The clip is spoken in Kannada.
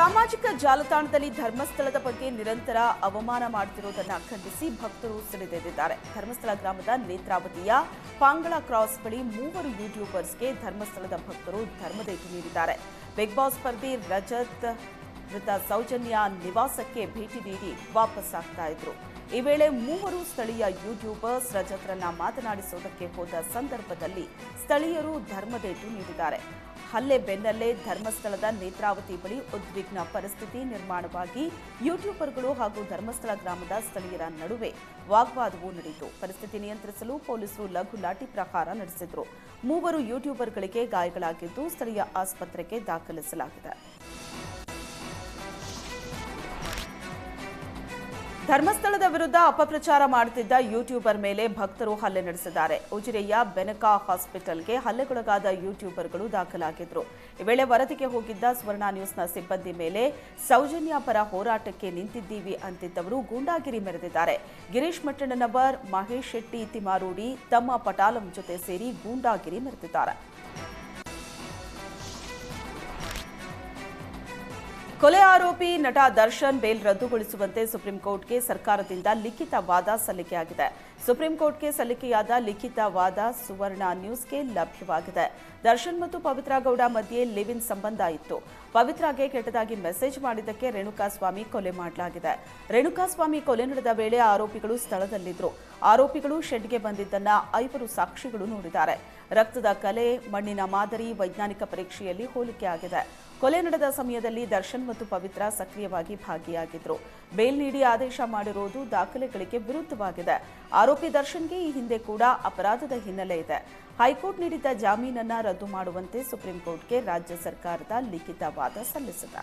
ಸಾಮಾಜಿಕ ಜಾಲತಾಣದಲ್ಲಿ ಧರ್ಮಸ್ಥಳದ ಬಗ್ಗೆ ನಿರಂತರ ಅವಮಾನ ಮಾಡುತ್ತಿರುವುದನ್ನು ಖಂಡಿಸಿ ಭಕ್ತರು ಸಿಡಿದೆದ್ದಿದ್ದಾರೆ ಧರ್ಮಸ್ಥಳ ಗ್ರಾಮದ ನೇತ್ರಾವತಿಯ ಪಾಂಗಳ ಕ್ರಾಸ್ ಬಳಿ ಮೂವರು ಯೂಟ್ಯೂಬರ್ಸ್ಗೆ ಧರ್ಮಸ್ಥಳದ ಭಕ್ತರು ಧರ್ಮದೇಟು ನೀಡಿದ್ದಾರೆ. ಬಿಗ್ ಬಾಸ್ ಸ್ಪರ್ಧಿ ರಜತ್ ಮೃತ ಸೌಜನ್ಯ ನಿವಾಸಕ್ಕೆ ಭೇಟಿ ನೀಡಿ ವಾಪಸ್ ಆಗ್ತಾ ಇದ್ರು. ಈ ವೇಳೆ ಮೂವರು ಸ್ಥಳೀಯ ಯೂಟ್ಯೂಬರ್ಸ್ ರಜತ್ರನ್ನ ಮಾತನಾಡಿಸುವುದಕ್ಕೆ ಹೋದ ಸಂದರ್ಭದಲ್ಲಿ ಸ್ಥಳೀಯರು ಧರ್ಮದೇಟು ನೀಡಿದ್ದಾರೆ. ಹಲ್ಲೆ ಬೆನ್ನಲ್ಲೇ ಧರ್ಮಸ್ಥಳದ ನೇತ್ರಾವತಿ ಬಳಿ ಉದ್ವಿಗ್ನ ಪರಿಸ್ಥಿತಿ ನಿರ್ಮಾಣವಾಗಿ ಯೂಟ್ಯೂಬರ್ಗಳು ಹಾಗೂ ಧರ್ಮಸ್ಥಳ ಗ್ರಾಮದ ಸ್ಥಳೀಯರ ನಡುವೆ ವಾಗ್ವಾದವೂ ನಡೆಯಿತು. ಪರಿಸ್ಥಿತಿ ನಿಯಂತ್ರಿಸಲು ಪೊಲೀಸರು ಲಘು ಲಾಠಿ ಪ್ರಹಾರ ನಡೆಸಿದ್ರು. ಮೂವರು ಯೂಟ್ಯೂಬರ್ಗಳಿಗೆ ಗಾಯಗಳಾಗಿದ್ದು ಸ್ಥಳೀಯ ಆಸ್ಪತ್ರೆಗೆ ದಾಖಲಿಸಲಾಗಿದೆ. ಧರ್ಮಸ್ಥಳದ ವಿರುದ್ಧ ಅಪಪ್ರಚಾರ ಮಾಡುತ್ತಿದ್ದ ಯೂಟ್ಯೂಬರ್ ಮೇಲೆ ಭಕ್ತರು ಹಲ್ಲೆ ನಡೆಸಿದ್ದಾರೆ. ಉಜಿರೆಯ ಬೆನಕಾ ಹಾಸ್ಪಿಟಲ್ಗೆ ಹಲ್ಲೆಗೊಳಗಾದ ಯೂಟ್ಯೂಬರ್ಗಳು ದಾಖಲಾಗಿದ್ರು. ಈ ವೇಳೆ ವರದಿಗೆ ಹೋಗಿದ್ದ ಸ್ವರ್ಣ ನ್ಯೂಸ್ನ ಸಿಬ್ಬಂದಿ ಮೇಲೆ ಸೌಜನ್ಯ ಪರ ಹೋರಾಟಕ್ಕೆ ನಿಂತಿದ್ದೀವಿ ಅಂತಿದ್ದವರು ಗೂಂಡಾಗಿರಿ ಮೆರೆದಿದ್ದಾರೆ. ಗಿರೀಶ್ ಮಟ್ಟಣ್ಣನವರ್ ಮಹೇಶ್ ಶೆಟ್ಟಿ ತಿಮಾರೂಡಿ ತಮ್ಮ ಪಟಾಲಂ ಜೊತೆ ಸೇರಿ ಗೂಂಡಾಗಿರಿ ಮೆರೆದಿದ್ದಾರೆ. ಕೊಲೆ ಆರೋಪಿ ನಟ ದರ್ಶನ್ ಬೇಲ್ ರದ್ದುಗೊಳಿಸುವಂತೆ ಸುಪ್ರೀಂ ಕೋರ್ಟ್ಗೆ ಸರ್ಕಾರದಿಂದ ಲಿಖಿತ ವಾದ ಸಲ್ಲಿಕೆಯಾಗಿದೆ ಸುಪ್ರೀಂ ಕೋರ್ಟ್ಗೆ ಸಲ್ಲಿಕೆಯಾದ ಲಿಖಿತ ವಾದ ಸುವರ್ಣ ನ್ಯೂಸ್ಗೆ ಲಭ್ಯವಾಗಿದೆ. ದರ್ಶನ್ ಮತ್ತು ಪವಿತ್ರ ಗೌಡ ಮಧ್ಯೆ ಲಿವ್ ಸಂಬಂಧ ಇತ್ತು. ಪವಿತ್ರಾಗೆ ಕೆಟ್ಟದಾಗಿ ಮೆಸೇಜ್ ಮಾಡಿದ್ದಕ್ಕೆ ರೇಣುಕಾಸ್ವಾಮಿ ಕೊಲೆ ಮಾಡಲಾಗಿದೆ. ರೇಣುಕಾಸ್ವಾಮಿ ಕೊಲೆ ನಡೆದ ವೇಳೆ ಆರೋಪಿಗಳು ಸ್ಥಳದಲ್ಲಿದ್ದರು. ಆರೋಪಿಗಳು ಶೆಡ್ಗೆ ಬಂದಿದ್ದನ್ನ ಐವರು ಸಾಕ್ಷಿಗಳು ನೋಡಿದ್ದಾರೆ. ರಕ್ತದ ಕಲೆ, ಮಣ್ಣಿನ ಮಾದರಿ, ವೈಜ್ಞಾನಿಕ ಪರೀಕ್ಷೆಯಲ್ಲಿ ಹೋಲಿಕೆಯಾಗಿದೆ ಕೊಲೆ ನಡೆದ ಸಮಯದಲ್ಲಿ ದರ್ಶನ್ ಮತ್ತು ಪವಿತ್ರ ಸಕ್ರಿಯವಾಗಿ ಭಾಗಿಯಾಗಿದ್ರು. ಬೇಲ್ ನೀಡಿ ಆದೇಶ ಮಾಡಿರುವುದು ದಾಖಲೆಗಳಿಗೆ ವಿರುದ್ಧವಾಗಿದೆ. ಆರೋಪಿ ದರ್ಶನ್ಗೆ ಈ ಹಿಂದೆ ಕೂಡ ಅಪರಾಧದ ಹಿನ್ನೆಲೆ ಇದೆ. ಹೈಕೋರ್ಟ್ ನೀಡಿದ್ದ ಜಾಮೀನನ್ನ ರದ್ದು ಮಾಡುವಂತೆ ಸುಪ್ರೀಂ ಕೋರ್ಟ್ಗೆ ರಾಜ್ಯ ಸರ್ಕಾರದ ಲಿಖಿತ ವಾದ ಸಲ್ಲಿಸಿದೆ.